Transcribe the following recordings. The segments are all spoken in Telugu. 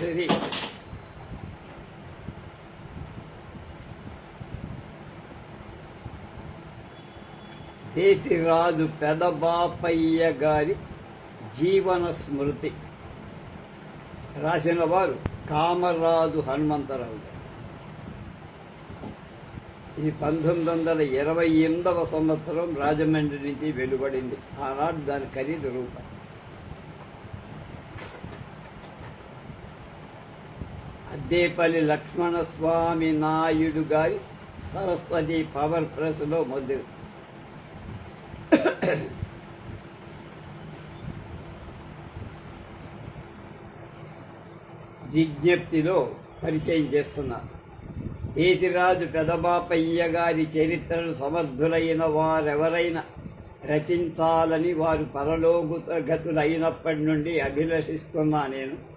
శ్రీ దేశిరాజు పెదబాపయ్య గారి జీవన స్మృతి. రాసిన వారు కామరాజు హనుమంతరావు గారు. ఇది పంతొమ్మిది వందల ఇరవై ఎనిమిదవ సంవత్సరం రాజమండ్రి నుంచి వెలువడింది. ఆనాడు దాని ఖరీదు రూపాయి అద్దేపల్లి లక్ష్మణస్వామి నాయుడు గారి సరస్వతి పవర్ ప్రెస్లో మొదలు. విజ్ఞప్తిలో పరిచయం చేస్తున్నారు దేశిరాజు పెదబాపయ్య గారి చరిత్రను సమర్థులైన వారెవరైనా రచించాలని వారు పరలోగతగతులైనప్పటి నుండి అభిలషిస్తున్నా నేను.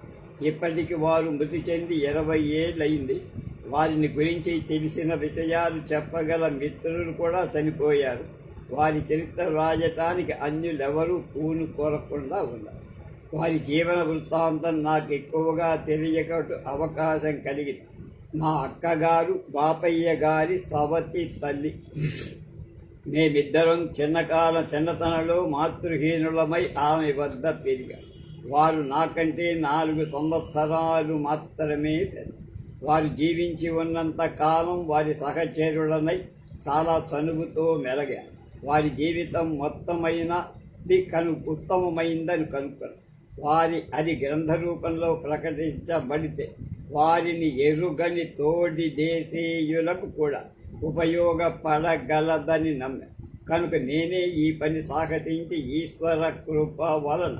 ఇప్పటికి వారు మృతి చెంది ఇరవై ఏళ్ళయింది. వారిని గురించి తెలిసిన విషయాలు చెప్పగల మిత్రులు కూడా చనిపోయారు. వారి చరిత్ర రాయటానికి అన్యులెవరూ పూను కోరకుండా ఉన్నారు. వారి జీవన వృత్తాంతం నాకు ఎక్కువగా తెలియక అవకాశం కలిగింది. నా అక్కగారు బాపయ్య గారి సవతి తల్లి. మేమిద్దరం చిన్నకాల చిన్నతనలో మాతృహీనులమై ఆమె వద్ద పెరిగాం. వారు నాకంటే నాలుగు సంవత్సరాలు మాత్రమే వారు జీవించి ఉన్నంత కాలం వారి సహచరులనై చాలా చనువుతో మెలగా. వారి జీవితం మొత్తమైనది కను ఉత్తమమైందని కనుక్కొని. వారి అది గ్రంథ రూపంలో ప్రకటించబడితే వారిని ఎరుగని తోడి దేశీయులకు కూడా ఉపయోగపడగలదని నమ్మ. కనుక నేనే ఈ పని సాహసించి ఈశ్వర కృప వలన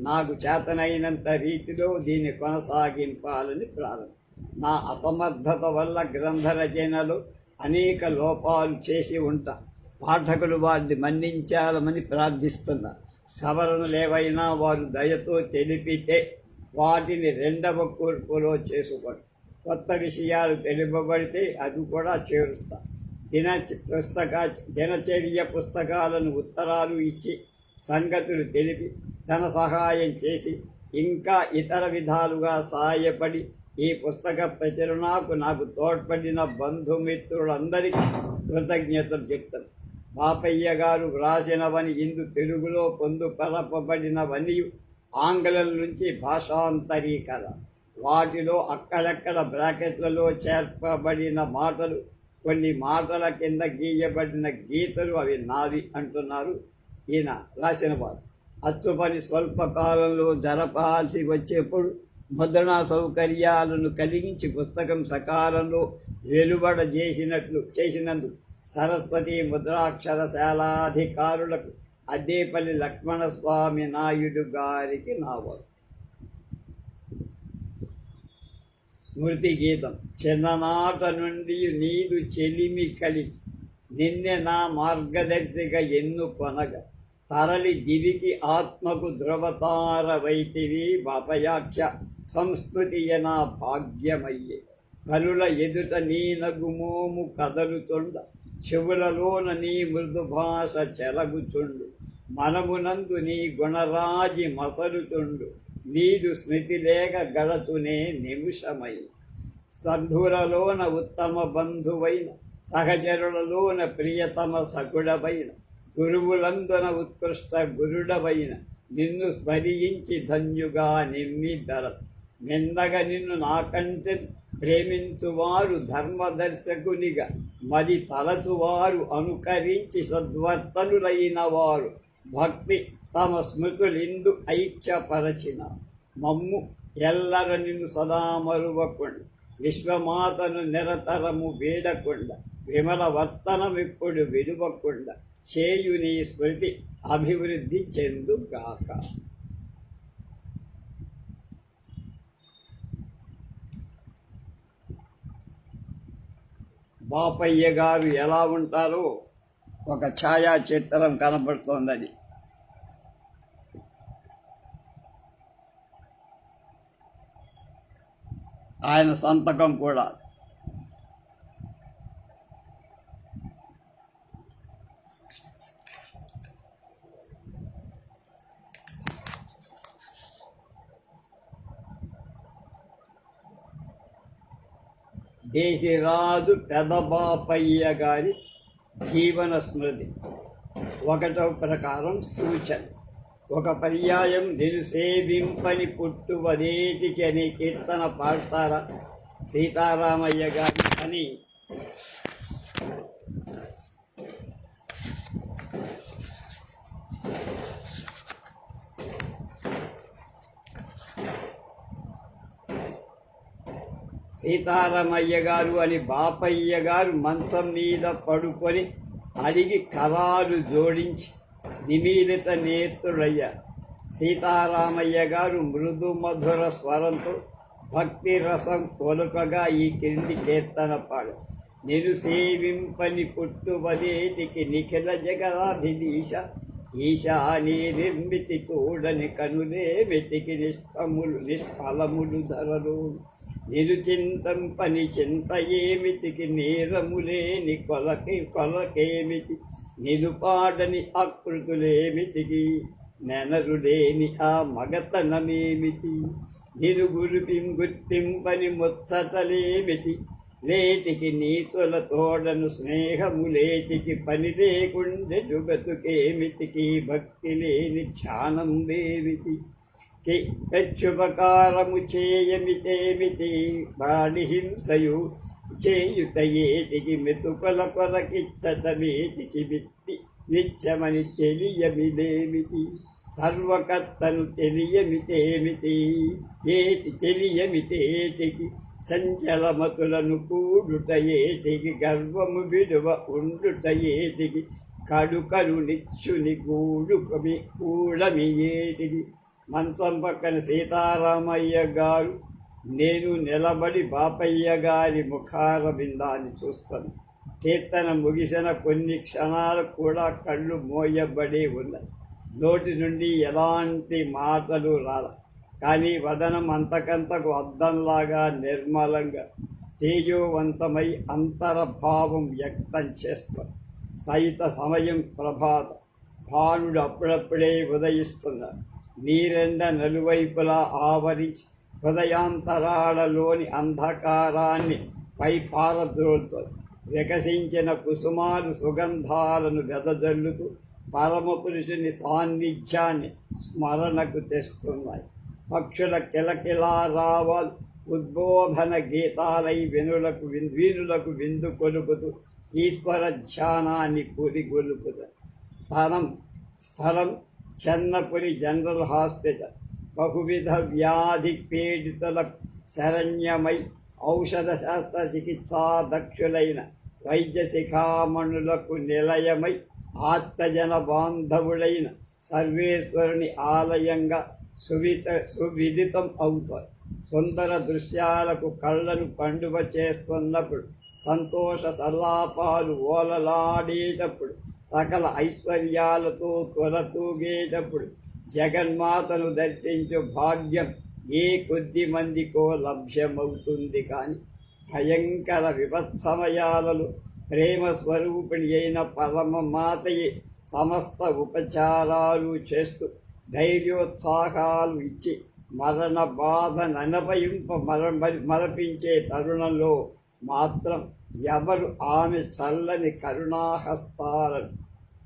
నాకు చేతనైనంత రీతిలో దీన్ని కొనసాగింపాలని ప్రారంభం. నా అసమర్థత వల్ల గ్రంథ రచనలు అనేక లోపాలు చేసి ఉంటా. పాఠకులు వారిని మన్నించాలని ప్రార్థిస్తున్నా. సవరణలు ఏవైనా వారు దయతో తెలిపితే వాటిని రెండవ కూర్పులో చేసుకోండి. కొత్త విషయాలు తెలుపబడితే అది కూడా చేరుస్తా. దిన పుస్తక దినచర్య పుస్తకాలను ఉత్తరాలు ఇచ్చి సంగతులు తెలిపి ధన సహాయం చేసి ఇంకా ఇతర విధాలుగా సహాయపడి ఈ పుస్తక ప్రచురణకు నాకు తోడ్పడిన బంధుమిత్రులందరికీ కృతజ్ఞతలు చెప్తాను. బాపయ్య గారు వ్రాసినవని ఇందు తెలుగులో పొందుపరపబడినవన్నీ ఆంగ్లం నుంచి భాషాంతరీకరణ. వాటిలో అక్కడక్కడ బ్రాకెట్లలో చేర్పబడిన మాటలు కొన్ని మాటల కింద గీయబడిన గీతలు అవి నావి అంటున్నారు ఈయన రాసిన వారు. అచ్చు పని జరపాల్సి వచ్చేప్పుడు ముద్రణా సౌకర్యాలను కలిగించి పుస్తకం సకాలంలో వెలువడ చేసినట్లు చేసినందుకు సరస్వతి ముద్రాక్షరశాలాధికారులకు అద్దేపల్లి లక్ష్మణస్వామి నాయుడు గారికి నావలు స్మృతి గీతం. చిన్ననాట నుండి నీదు చెలిమి కలి నిన్నె నా మార్గదర్శిక ఎన్ను కొనగ తరలి దివికి ఆత్మకు ధ్రువతార వైతివి బాపయాక్ష సంస్కృతియ నా భాగ్యమయ్యే. కనుల ఎదుట నీ నగుమోము కదలుతుండ చెవులలోన నీ మృదు భాష చెలగుచుండు. మనమునందు నీ గుణరాజి మసలుతుండు నీదు స్మృతి లేక గడతునే నిమిషమై. సంధులలోన ఉత్తమ బంధువైన సహచరులలోన ప్రియతమ సకుడవైన గురువులందన ఉత్కృష్ట గురుడవైన నిన్ను స్మరించి ధన్యుగా నిమ్మి ధర నిన్ను నాకంటే ప్రేమించువారు ధర్మదర్శకునిగా మరి తలచువారు అనుకరించి సద్వర్తనులైన వారు భక్తి తమ స్మృతులిందు ఐక్యపరచిన మమ్ము ఎల్లర నిన్ను సదా మరువకుండా. విశ్వమాతను నిరతరము వేడకుండా. విమల వర్తనమిప్పుడు విడువకుండా. చేయుని స్మృతి అభివృద్ధి చెందుగాక బాపయ్య గారు ఎలా ఉంటారో ఒక ఛాయా చిత్రం కనబడుతోందని ఆయన సంతకం కూడా. దేశిరాజు పెదబాపయ్య గారి జీవన స్మృతి. ఒకటో ప్రకారం సూచన. ఒక పర్యాయం నిలు సేవింపని పుట్టువదేటికి అనే కీర్తన పాడతారా సీతారామయ్య గారి అని సీతారామయ్య గారు అని బాపయ్య గారు మంచం మీద పడుకొని అడిగి కరాలు జోడించి నిమీలిత నేత్రుడయ్యారు సీతారామయ్య గారు మృదు మధుర స్వరంతో భక్తి రసం కొలుకగా ఈ క్రింది కీర్తన పాడు. నిరు సేవింపని పుట్టువదేటికి నిఖిల జగదాధిదీశ ఈశాని నిర్మితి కూడని కనులే వెతికి నిష్ఫములు నిష్ఫలములు ధరలు. నిరుచింతంపని చింత ఏమిటికి నేరములేని కొలకి కొలకేమిటి? నిరుపాడని ఆకృతులేమిటికి నెనరులేని ఆ మగతనమేమిటి? నిరుగురుపిం గుర్తింపని ముచ్చటలేమిటి? లేటికి నీతుల తోడను స్నేహము లేటికి పని లేకుండే జుగతుకేమిటికి? భక్తి లేని ధ్యానం దేవికి ప్రత్యుపకారము చేయమితేమితి బాడి హింసయు చేయుట ఏటికి మెతుకొల విత్తి నిత్యమని తెలియమిదేమిటి సర్వకర్తను తెలియమితేమిటి ఏటి తెలియమితేతికి సంచలమతులను కూడుట ఏటికి గర్వము విడువ ఉండుట ఏటికి కడుకలు నిచ్చుని కూడుకమి కూడమి ఏటికి మంచం పక్కన సీతారామయ్య గారు నేను నిలబడి బాపయ్య గారి ముఖార బిందాన్ని చూస్తాను. కీర్తన ముగిసిన కొన్ని క్షణాలు కూడా కళ్ళు మోయబడి ఉన్నాయి. నోటి నుండి ఎలాంటి మాటలు రాల. కానీ వదనం అంతకంతకు అద్దంలాగా నిర్మలంగా తేజోవంతమై అంతరభావం వ్యక్తం చేస్తారు సైత సమయం ప్రభాత. భానుడు అప్పుడప్పుడే ఉదయిస్తున్నాడు నీరెండ నలువైపులా ఆవరించి హృదయాంతరాళలోని అంధకారాన్ని పై పారద్రోలుతోంది వికసించిన కుసుమాలు సుగంధాలను వెదజల్లుతూ పరమపురుషుని సాన్నిధ్యాన్ని స్మరణకు తెస్తున్నాయి. పక్షుల కిలకిలా రావాలు ఉద్బోధన గీతాలై వినులకు విన్- వీనులకు విందు కొలుపుతూ ఈశ్వర ధ్యానాన్ని పురిగొలుపుతాయి. స్థలం స్థలం చెన్నపురి జనరల్ హాస్పిటల్. బహువిధ వ్యాధి పీడితులకు శరణ్యమై ఔషధ శాస్త్ర చికిత్సా దక్షులైన వైద్య శిఖామణులకు నిలయమై ఆత్మజన బాంధవుడైన సర్వేశ్వరుని ఆలయంగా సువిత సువిదితం అవుతాయి. సుందర దృశ్యాలకు కళ్ళను పండుగ చేస్తున్నప్పుడు సంతోష సల్లాపాలు ఓలలాడేటప్పుడు సకల ఐశ్వర్యాలతో తొలతూగేటప్పుడు జగన్మాతను దర్శించు భాగ్యం ఏ కొద్ది మందికో లభ్యమవుతుంది కానీ భయంకర విపత్సమయాలలో ప్రేమ స్వరూపిణి అయిన పరమ మాతయే సమస్త ఉపచారాలు చేస్తూ ధైర్యోత్సాహాలు ఇచ్చి మరణ బాధ ననపయింప మర మరపించే తరుణంలో మాత్రం ఎవరు ఆమె చల్లని కరుణాహస్తాలను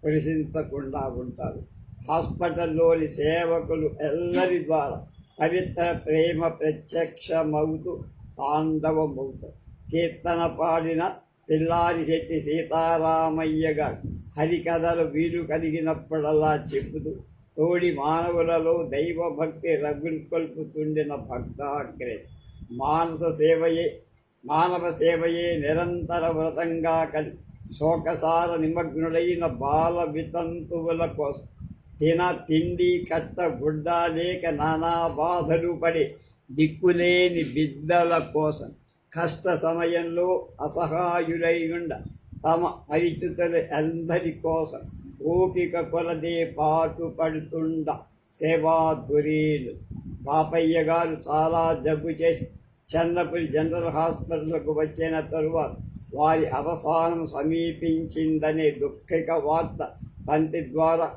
ప్రశించకుండా ఉంటారు హాస్పిటల్లోని సేవకులు ఎల్లరి ద్వారా పవిత్ర ప్రేమ ప్రత్యక్షమవుతూ తాండవమవుతారు. కీర్తన పాడిన పిల్లారి శెట్టి సీతారామయ్య గారు హరికథలు వీలు కలిగినప్పుడల్లా చెబుతూ తోడి మానవులలో దైవభక్తి రగుల్కొల్పుతుండిన భక్తాగ్రేస్ మానస సేవయే మానవ సేవయే నిరంతర వ్రతంగా కలిపి శోకసార నిమగ్నుడైన బాల వితంతువుల కోసం తిన తిండి కట్ట గుడ్డ లేక నానా బాధలు పడి దిక్కులేని బిడ్డల కోసం కష్ట సమయంలో అసహాయులై ఉండ తమ పరిచితుల అందరి కోసం ఓపిక కొలదే పాటు పడుతుండ సేవాధురీలు పాపయ్య గారు చాలా జబ్బు చేసి చంద్రపురి జనరల్ హాస్పిటల్కు వచ్చిన తరువాత వారి అవసానం సమీపించిందనే దుఃఖిక వార్త తంతి ద్వారా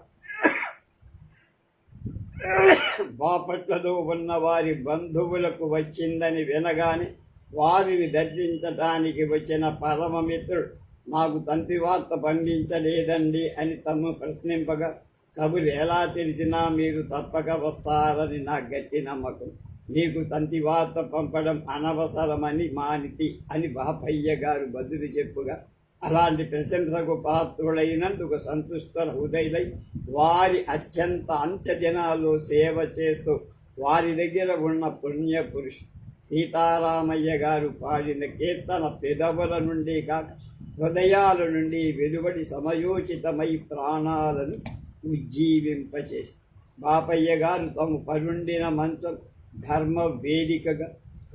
బాపట్లలో ఉన్న వారి బంధువులకు వచ్చిందని వినగానే వారిని దర్శించటానికి వచ్చిన పరమమిత్రుడు నాకు తంతి వార్త పంపించలేదండి అని తమ్ము ప్రశ్నింపగా కబురు ఎలా తెలిసినా మీరు తప్పక వస్తారని నా గట్టి నమ్మకం. నీకు తంతి వార్త పంపడం అనవసరమని మానితి అని బాపయ్య గారు బదులు చెప్పుగా అలాంటి ప్రశంసకు పాత్రుడైనందుకు సంతుష్ట హృదయులై వారి అత్యంత అంత్యదినాల్లో సేవ చేస్తూ వారి దగ్గర ఉన్న పుణ్యపురుషు సీతారామయ్య గారు పాడిన కీర్తన పెదవుల నుండి కాక హృదయాల నుండి వెలువడి సమయోచితమై ప్రాణాలను ఉజ్జీవింపచేసి బాపయ్య గారు తమ పరుండిన మంచం ధర్మ వేదికగా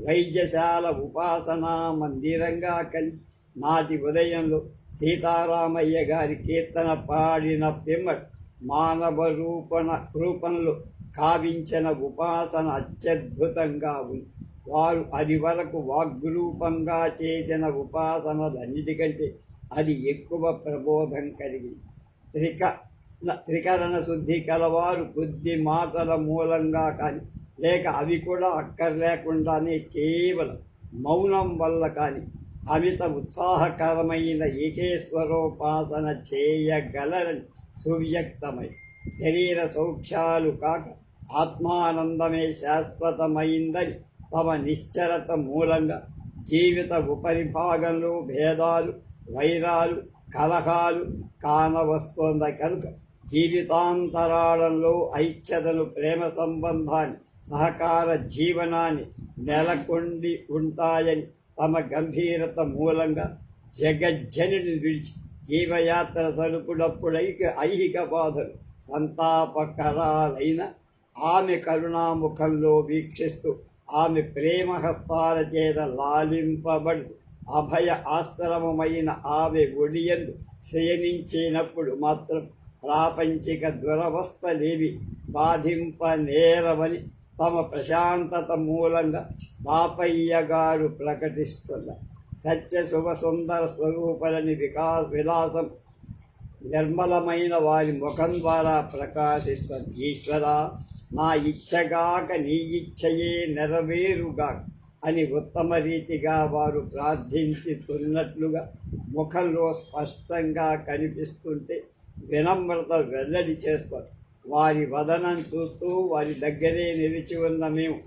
వైద్యశాల ఉపాసనా మందిరంగా కలిసి నాటి ఉదయంలో సీతారామయ్య గారి కీర్తన పాడిన పిమ్మట్ మానవ రూపణ రూపంలో కావించిన ఉపాసన అత్యద్భుతంగా ఉంది. వారు అది వరకు వాగ్రూపంగా చేసిన ఉపాసనలన్నిటికంటే అది ఎక్కువ ప్రబోధం కలిగింది. త్రిక త్రికరణ శుద్ధి కలవారు కొద్ది మాటల మూలంగా కానీ లేక అవి కూడా అక్కర్లేకుండానే కేవలం మౌనం వల్ల కానీ అమిత ఉత్సాహకరమైన ఏకేశ్వరోపాసన చేయగలరని సువ్యక్తమై శరీర సౌఖ్యాలు కాక ఆత్మానందమే శాశ్వతమైందని తమ నిశ్చరత మూలంగా జీవిత ఉపరిభాగంలో భేదాలు వైరాలు కలహాలు కానవస్తోంది కనుక జీవితాంతరాళంలో ఐక్యతను ప్రేమ సంబంధాన్ని సహకార జీవనాన్ని నెలకొండి ఉంటాయని తమ గంభీరత మూలంగా జగజ్జనుని విడిచి జీవయాత్ర సలుపుడప్పుడైక ఐహిక బాధలు సంతాపకరాలైన ఆమె కరుణాముఖంలో వీక్షిస్తూ ఆమె ప్రేమహస్తాల చేత లాలింపబడు అభయ ఆశ్రమమైన ఆమె ఒడియందు శయనించినప్పుడు మాత్రం ప్రాపంచిక దురవస్థలేవి బాధింపనేరవని తమ ప్రశాంతత మూలంగా బాపయ్య గారు ప్రకటిస్తున్న సత్య శుభ సుందర స్వరూపలని వికాస్ విలాసం నిర్మలమైన వారి ముఖం ద్వారా ప్రకాశిస్తుంది ఈశ్వర నా ఇచ్చగాక నీ ఇచ్చయే నెరవేరుగా అని ఉత్తమ రీతిగా వారు ప్రార్థించుతున్నట్లుగా ముఖంలో స్పష్టంగా కనిపిస్తుంటే వినమ్రత వెల్లడి చేస్తారు వారి వదనం చూస్తూ వారి దగ్గరే నిలిచి ఉన్న మేము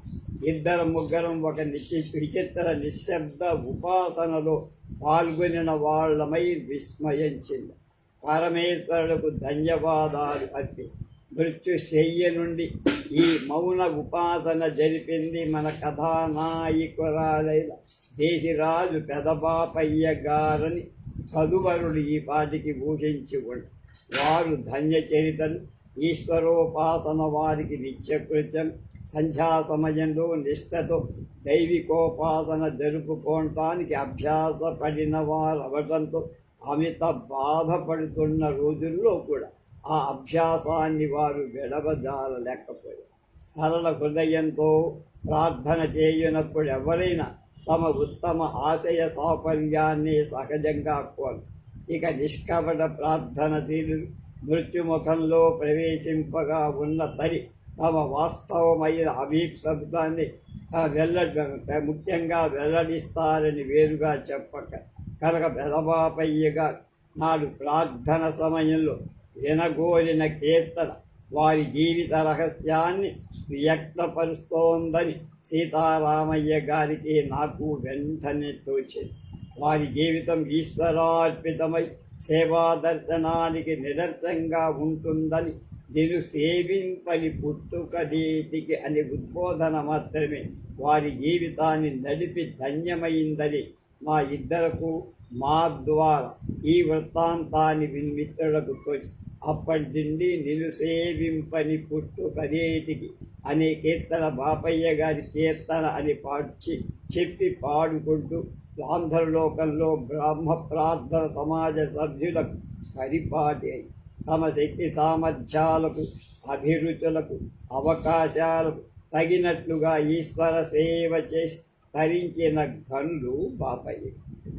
ఇద్దరు ముగ్గురం ఒక నిశ్చి విచిత్ర నిశ్శబ్ద ఉపాసనలో పాల్గొనిన వాళ్ళమై విస్మయించింది. పరమేశ్వరులకు ధన్యవాదాలు అర్పి. మృత్యుశయ్య నుండి ఈ మౌన ఉపాసన జరిపింది మన కథానాయకురాలైన దేశిరాజు పెదబాపయ్య గారని చదువరుడు ఈ పాటికి ఊహించి ఉండి. వారు ధన్యచరితను ఈశ్వరోపాసన వారికి నిత్యకృత్యం. సంధ్యా సమయంలో నిష్ఠతో దైవికోపాసన జరుపుకోవటానికి అభ్యాసపడిన వారు అవడంతో అమిత బాధపడుతున్న రోజుల్లో కూడా ఆ అభ్యాసాన్ని వారు విడవజాలలేకపోయారు. సరళ హృదయంతో ప్రార్థన చేయనప్పుడు ఎవరైనా తమ ఉత్తమ ఆశయ సాఫల్యాన్ని సహజంగా కోరు. ఇక నిష్కపట ప్రార్థన తీరు మృత్యుముఖంలో ప్రవేశింపగా ఉన్న తరి తమ వాస్తవమైన అభీప్ శబ్దాన్ని వెల్లడి ముఖ్యంగా వెల్లడిస్తారని వేరుగా చెప్పక కనుక బెదబాపయ్యగా నాడు ప్రార్థన సమయంలో వినగోలిన కీర్తన వారి జీవిత రహస్యాన్ని వ్యక్తపరుస్తోందని సీతారామయ్య గారికి నాకు వెంటనే తోచింది. వారి జీవితం ఈశ్వరార్పితమై సేవా దర్శనానికి నిదర్శంగా ఉంటుందని నేను సేవింపని పుట్టుకదీతికి అని ఉద్బోధన మాత్రమే. వారి జీవితాన్ని నడిపి ధన్యమైందని మా ఇద్దరకు మా ద్వారా ఈ వృత్తాంతాన్ని మిత్రులకు తోచి. అప్పటి నుండి నిలుసేవింపని సేవింపని అనే కీర్తన బాపయ్య గారి కీర్తన అని పాడు చెప్పి పాడుకుంటూ ఆంధ్రలోకంలో బ్రాహ్మ ప్రార్థన సమాజ సభ్యులకు పరిపాటి అయి తమ శక్తి సామర్థ్యాలకు అభిరుచులకు అవకాశాలకు తగినట్లుగా ఈశ్వర సేవ చేసి తరించిన గనులు బాపయ్య.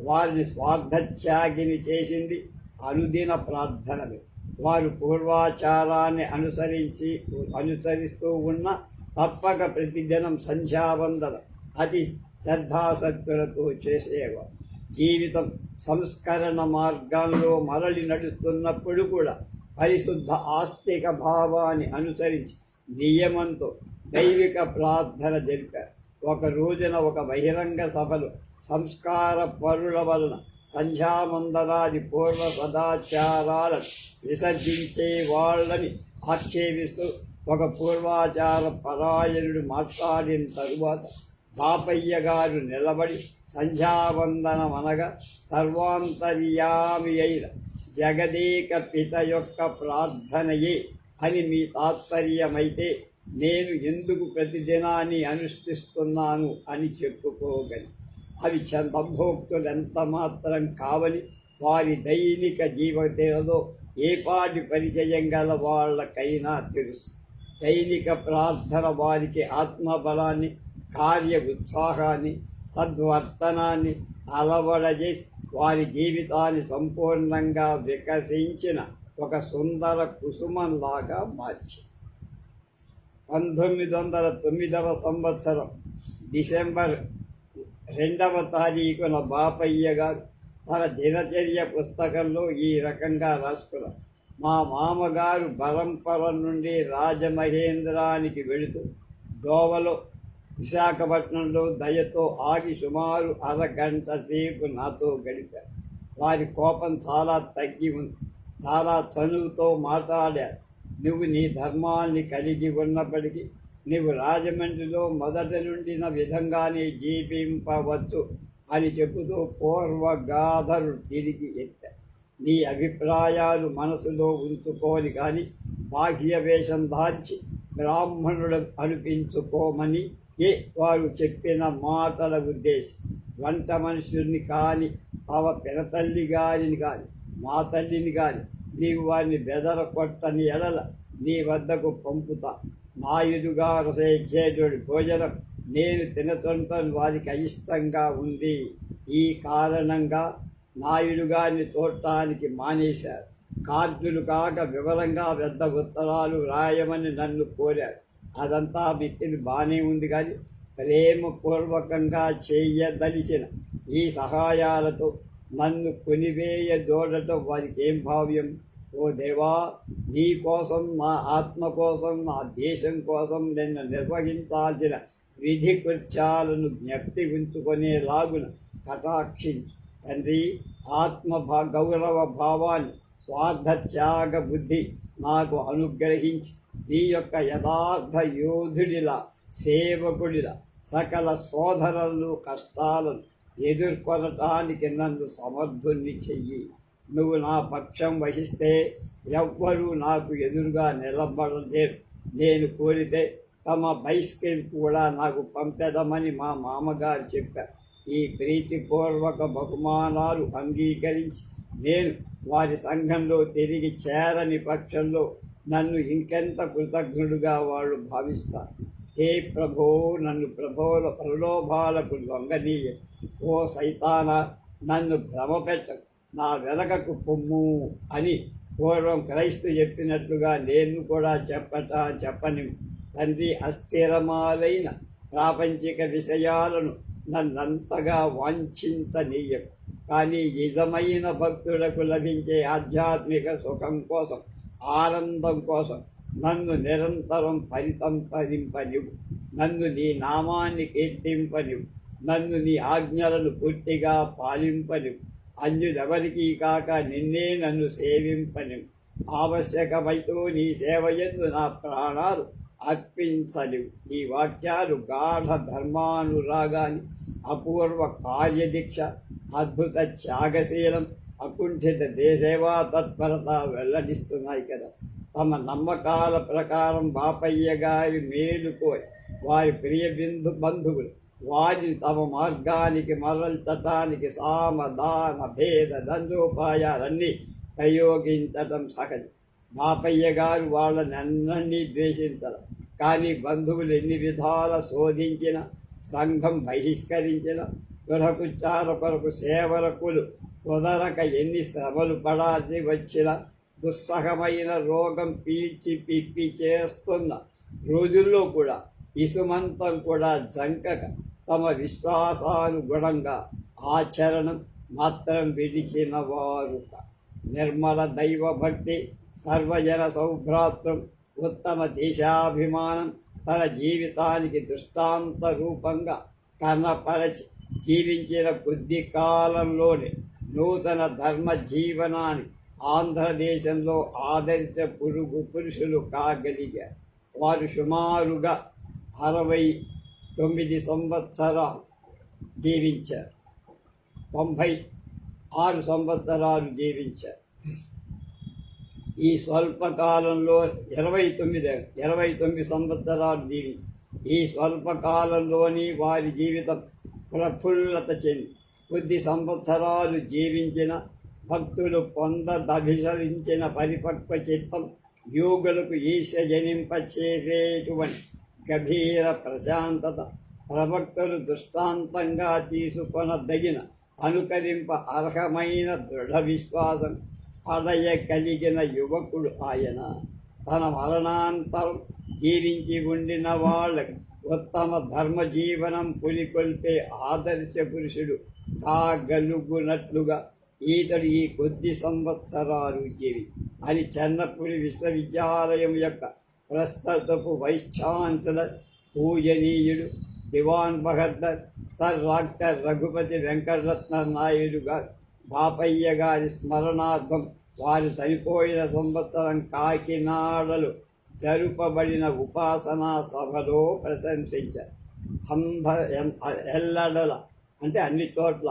వారిని స్వార్థత్యాగిని చేసింది అనుదిన ప్రార్థనలు. వారు పూర్వాచారాన్ని అనుసరించి అనుసరిస్తూ ఉన్న తప్పక ప్రతిదినం సంధ్యావందన అతి శ్రద్ధాసక్తులతో చేసేవా? జీవితం సంస్కరణ మార్గంలో మరలి నడుస్తున్నప్పుడు కూడా పరిశుద్ధ ఆస్తిక భావాన్ని అనుసరించి నియమంతో దైవిక ప్రార్థన జరిపారు. ఒక రోజున ఒక బహిరంగ సభలో సంస్కార పరుల వలన సంధ్యామందరాది పూర్వ సదాచారాలను విసర్జించే వాళ్ళని ఆక్షేపిస్తూ ఒక పూర్వాచార పరాయణుడు మాట్లాడిన తరువాత పాపయ్య గారు నిలబడి సంధ్యావందనమనగా సర్వాంతర్యామి అయిన జగదేక పిత యొక్క ప్రార్థనయే అని మీ తాత్పర్యమైతే నేను ఎందుకు ప్రతిదినాన్ని అనుష్ఠిస్తున్నాను అని చెప్పుకోగలి. అవి చంద్రభోక్తులు ఎంత మాత్రం కావని వారి దైనిక జీవితంలో ఏపాటి పరిచయం గల వాళ్ళకైనా తెలుసు. దైనిక ప్రార్థన వారికి ఆత్మబలాన్ని కార్య ఉత్సాహాన్ని సద్వర్తనాన్ని అలవడజేసి వారి జీవితాన్ని సంపూర్ణంగా వికసించిన ఒక సుందర కుసుమంలాగా మార్చి. పంతొమ్మిది వందల తొమ్మిదవ సంవత్సరం డిసెంబర్ రెండవ తారీఖున బాపయ్య గారు తన దినచర్య పుస్తకంలో ఈ రకంగా రాసుకున్నారు. మా మామగారు బరంపురం నుండి రాజమహేంద్రానికి వెళుతూ దోవలో విశాఖపట్నంలో దయతో ఆగి సుమారు అరగంట సేపు నాతో గడిపారు. వారి కోపం చాలా తగ్గి ఉంది. చాలా చనువుతో మాట్లాడారు. నువ్వు నీ ధర్మాన్ని కలిగి ఉన్నప్పటికీ నువ్వు రాజమండ్రిలో మొదట నుండిన విధంగానే జీవింపవచ్చు అని చెబుతూ పూర్వగాధరు తిరిగి ఎత్తారు. నీ అభిప్రాయాలు మనసులో ఉంచుకోని కానీ బాహ్య వేషం దాల్చి బ్రాహ్మణుడు అనిపించుకోమని వారు చెప్పిన మాటల ఉద్దేశం. వంట మనుషుల్ని కానీ తవ పినతల్లి గారిని కానీ మా తల్లిని కానీ నీవు వారిని బెదర కొట్టని ఎడల నీ వద్దకు పంపుతా. నా ఎదుగా భోజనం నేను తినతుంటాను వారికి అయిష్టంగా ఉంది. ఈ కారణంగా నాయుడు గారిని చూడటానికి మానేశారు. కార్డులు కాక వివరంగా పెద్ద ఉత్తరాలు రాయమని నన్ను కోరారు. అదంతా పెట్టింది బాగానే ఉంది కానీ ప్రేమపూర్వకంగా చేయదలిసిన ఈ సహాయాలతో నన్ను కొనివేయ దూడటం వారికి ఏం భావ్యం? ఓ దేవా నీ కోసం నా ఆత్మ కోసం నా దేశం కోసం నిన్ను నిర్వహించాల్సిన విధి కృత్యాలను జ్ఞప్తి ఉంచుకునేలాగున కటాక్షించు. తండ్రి ఆత్మ భా గౌరవ భావాన్ని స్వార్థత్యాగ బుద్ధి నాకు అనుగ్రహించి నీ యొక్క యథార్థ యోధుడిలా సేవకుడిలా సకల శోధనలు కష్టాలను ఎదుర్కొనటానికి నన్ను సమర్థుణ్ణి చెయ్యి. నువ్వు నా పక్షం వహిస్తే ఎవ్వరూ నాకు ఎదురుగా నిలబడలేరు. నేను కోరితే తమ బైస్కిల్ కూడా నాకు పంపెదమని మా మామగారు చెప్పారు. ఈ ప్రీతిపూర్వక బహుమానాలు అంగీకరించి నేను వారి సంఘంలో తిరిగి చేరని పక్షంలో నన్ను ఇంకెంత కృతజ్ఞుడుగా వాళ్ళు భావిస్తారు. హే ప్రభో నన్ను ప్రభోల ప్రలోభాలకు లొంగనీయ. ఓ సైతాన నన్ను భ్రమపెట్ట నా వెనకకు పొమ్ము అని పూర్వం క్రైస్తు చెప్పినట్లుగా నేను కూడా చెప్పట చెప్పని తండ్రి అస్థిరమాలైన ప్రాపంచిక విషయాలను నన్నంతగా వాంఛించనీయకు. కానీ నిజమైన భక్తులకు లభించే ఆధ్యాత్మిక సుఖం కోసం ఆనందం కోసం నన్ను నిరంతరం పరితంపదింపనివ్వు నన్ను నీ నామాన్ని కీర్తింపనివు నన్ను నీ ఆజ్ఞలను పూర్తిగా పాలింపనివు అన్యులెవరికీ కాక నిన్నే నన్ను సేవింపనివు ఆవశ్యకమైతో నీ సేవయందు నా ప్రాణాలు అర్పించలేవు ఈ వాక్యాలు గాఢ ధర్మానురాగాన్ని అపూర్వ కార్యదీక్ష అద్భుత త్యాగశీలం అకుంఠిత దేశేవా తత్పరత వెల్లడిస్తున్నాయి కదా. తమ నమ్మకాల ప్రకారం బాపయ్య గారి మేలుకోరి వారి ప్రియ బిందు బంధువులు వారిని తమ మార్గానికి మరల్చటానికి సామధాన భేద దండోపాయాలన్నీ ప్రయోగించటం సహజం. బాపయ్య గారు వాళ్ళని అన్నీ ద్వేషించరు. కానీ బంధువులు ఎన్ని విధాల శోధించిన సంఘం బహిష్కరించిన గృహకుచార కొరకు సేవలకులు కుదరక ఎన్ని శ్రమలు పడాల్సి వచ్చిన దుస్సహమైన రోగం పీల్చి పిప్పి చేస్తున్న రోజుల్లో కూడా ఇసుమంతం కూడా జంకక తమ విశ్వాసానుగుణంగా ఆచరణం మాత్రం విడిచిన వారు నిర్మల దైవభక్తి సర్వజన సౌభ్రాతృం ఉత్తమ దేశాభిమానం తన జీవితానికి దృష్టాంత రూపంగా కనపరచి జీవించిన కొద్ది కాలంలోనే నూతన ధర్మ జీవనాన్ని ఆంధ్రదేశంలో ఆదర్శ పురుగు పురుషులు కాగలిగారు. వారు సుమారుగా అరవై తొమ్మిది సంవత్సరాలు జీవించారు. తొంభై ఆరు సంవత్సరాలు జీవించారు. ఈ స్వల్పకాలంలో ఇరవై తొమ్మిది ఇరవై తొమ్మిది సంవత్సరాలు జీవించారు. ఈ స్వల్పకాలంలోని వారి జీవితం ప్రఫుల్లత చెంది కొద్ది సంవత్సరాలు జీవించిన భక్తులు పొందదభిసరించిన పరిపక్వ చిత్తం యోగులకు ఈశ్వ జనింప చేసేటువంటి గభీర ప్రశాంతత. ప్రవక్తలు దృష్టాంతంగా తీసుకొనదగిన అనుకరింప అర్హమైన దృఢ విశ్వాసం పడయ కలిగిన యువకుడు ఆయన. తన మరణాంతరం జీవించి ఉండిన వాళ్ళకు ఉత్తమ ధర్మ జీవనం పులికొల్పే ఆదర్శ పురుషుడు కాగలుగునట్లుగా ఈతడు ఈ కొద్ది సంవత్సరాలు జీవి. అని చెన్నపురి విశ్వవిద్యాలయం యొక్క ప్రస్తుతపు వైస్ ఛాన్సలర్ పూజనీయుడు దివాన్ బహద్దర్ సర్ డాక్టర్ రఘుపతి వెంకటరత్న నాయుడు గారు బాపయ్య గారి స్మరణార్థం వారు చనిపోయిన సంవత్సరం కాకినాడలో జరుపబడిన ఉపాసనా సభలో ప్రశంసించారు. అంధ ఎల్లడల అంటే అన్ని చోట్ల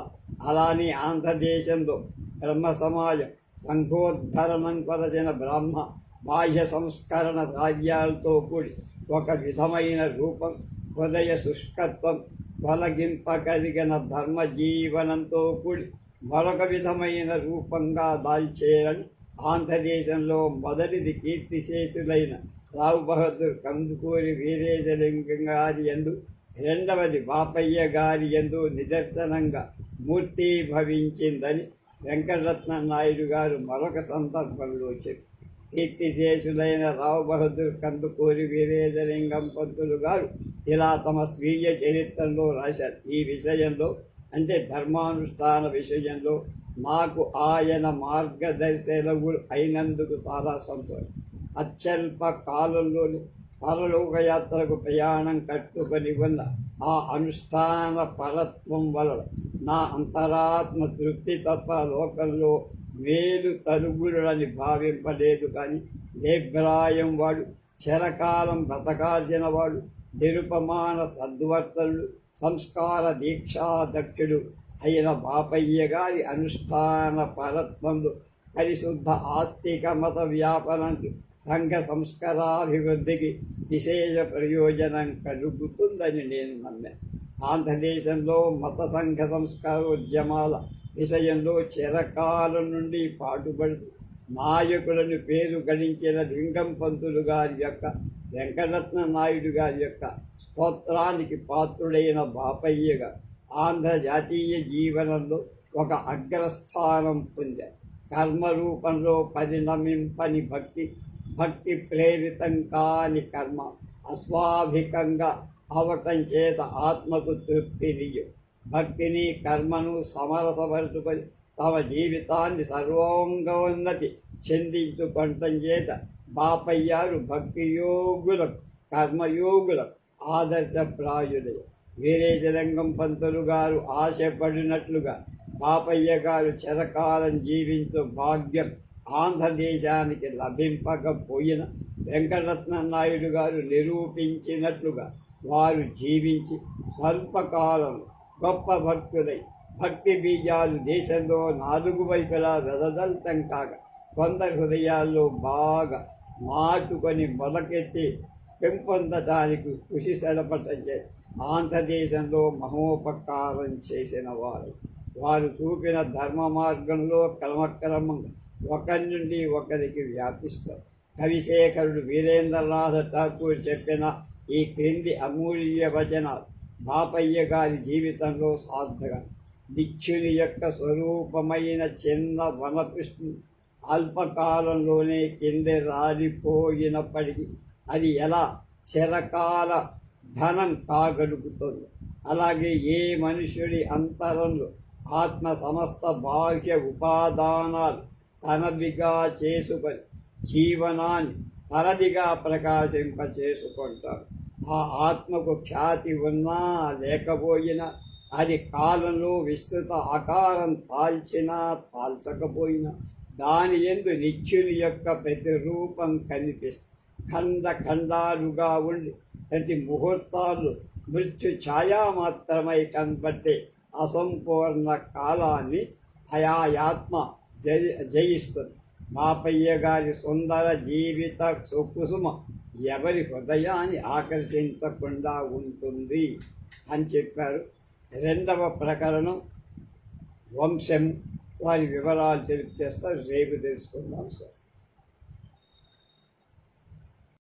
అలానే ఆంధ్రదేశంలో బ్రహ్మ సమాజం సంఘోద్ధరణం కొరచిన బ్రహ్మ బాహ్య సంస్కరణ సాధ్యాలతో కూడి ఒక విధమైన రూపం హృదయ శుష్కత్వం తొలగింపగలిగిన ధర్మ జీవనంతో కూడి మరొక విధమైన రూపంగా దాల్చేయాలని ఆంధ్రదేశంలో మొదటిది కీర్తిశేషులైన రావు బహదూర్ కందుకూరి వీరేశలింగం గారి ఎందు రెండవది బాపయ్య గారి ఎందు నిదర్శనంగా మూర్తి భవించిందని వెంకటరత్న నాయుడు గారు మరొక సందర్భంలో చెప్పి కీర్తిశేషులైన రావు బహదూర్ కందుకూరి వీరేశలింగం పంతులు గారు ఇలా తమ స్వీయ చరిత్రలో రాశారు. ఈ విషయంలో అంటే ధర్మానుష్ఠాన విషయంలో నాకు ఆయన మార్గదర్శనములు అయినందుకు చాలా సంతోషం. అత్యల్ప కాలంలోని పరలోకయాత్రకు ప్రయాణం కట్టుకొని ఉన్న ఆ అనుష్ఠాన పరత్వం వలన నా అంతరాత్మ తృప్తి తప్ప లోకంలో మేలు తరుగులని భావింపలేదు కానీ లేభ్రాయం వాడు చిరకాలం బ్రతకాల్సిన వాడు నిరుపమాన సద్వర్తనుడు సంస్కార దీక్షాదక్షుడు అయిన బాపయ్య గారి అనుష్ఠాన పరత్వంలో పరిశుద్ధ ఆస్తిక మత వ్యాపనానికి సంఘ సంస్కారాభివృద్ధికి విశేష ప్రయోజనం కలుగుతుందని నేను నమ్మాను ఆంధ్రదేశంలో మత సంఘ సంస్కారోద్యమాల విషయంలో చిరకాలం నుండి పాటుపడుతూ నాయకులను పేరు గడించిన లింగం పంతులు గారి యొక్క వెంకటరత్న నాయుడు గారి యొక్క స్తోత్రానికి పాత్రుడైన బాపయ్యగా ఆంధ్ర జాతీయ జీవనంలో ఒక అగ్రస్థానం పొందారు. కర్మ రూపంలో పరిణమింపని భక్తి భక్తి ప్రేరితం కాని కర్మ అస్వాభికంగా అవటం చేత ఆత్మకు తృప్తినియు భక్తిని కర్మను సమరసపరుచుకొని తమ జీవితాన్ని సర్వోంగోన్నతి చెందించుకొనటం చేత బాపయ్యారు భక్తి యోగులకు కర్మయోగులకు ఆదర్శప్రాయులే. వీరేశలింగం పంతులు గారు ఆశపడినట్లుగా బాపయ్య గారు చిరకాలం జీవించు భాగ్యం ఆంధ్రదేశానికి లభింపకపోయిన వెంకటరత్న నాయుడు గారు నిరూపించినట్లుగా వారు జీవించి స్వల్పకాలం గొప్ప భక్తులై భక్తి బీజాలు దేశంలో నాలుగు వైపులా వెదజల్తం కాక కొందరి హృదయాల్లో బాగా నాటుకొని మొలకెత్తి పెంపొందటానికి కృషి సెలపటం ఆంధ్రదేశంలో మహోపకారం చేసిన వారు. వారు చూపిన ధర్మ మార్గంలో క్రమక్రమంగా ఒకరి నుండి ఒకరికి వ్యాపిస్తారు కవిశేఖరుడు వీరేంద్రనాథ ఠాకూర్ చెప్పిన ఈ క్రింది అమూల్య వచనాలు బాపయ్య గారి జీవితంలో సార్థకం. దిక్షుని యొక్క స్వరూపమైన చిన్న వనకృష్ణు అల్పకాలంలోనే కింద రాలిపోయినప్పటికీ అది ఎలా చిరకాల ధనం కాగలుగుతుంది? అలాగే ఏ మనుషుడి అంతరంలో ఆత్మ సమస్త బాహ్య ఉపాదానాలు తనదిగా చేసుకొని జీవనాన్ని తనదిగా ప్రకాశింప చేసుకుంటారు. ఆ ఆత్మకు ఖ్యాతి ఉన్నా లేకపోయినా అది కాలంలో విస్తృత ఆకారం తాల్చినా తాల్చకపోయినా దాని ఎందు నిత్యుని యొక్క ప్రతిరూపం కనిపిస్తుంది ఖండ ఖండాలుగా ఉండి ప్రతి ముహూర్తాలు మృత్యు ఛాయా మాత్రమై కనబట్టే అసంపూర్ణ కాలాన్ని అయాయాత్మ జయిస్తుంది మాపయ్య గారి సుందర జీవిత సుకుసుమ ఎవరి హృదయాన్ని ఆకర్షించకుండా ఉంటుంది అని చెప్పారు. రెండవ ప్రకరణం వంశం వారి వివరాలు తెలియజేస్తారు రేపు తెలుసుకుందాం సార్.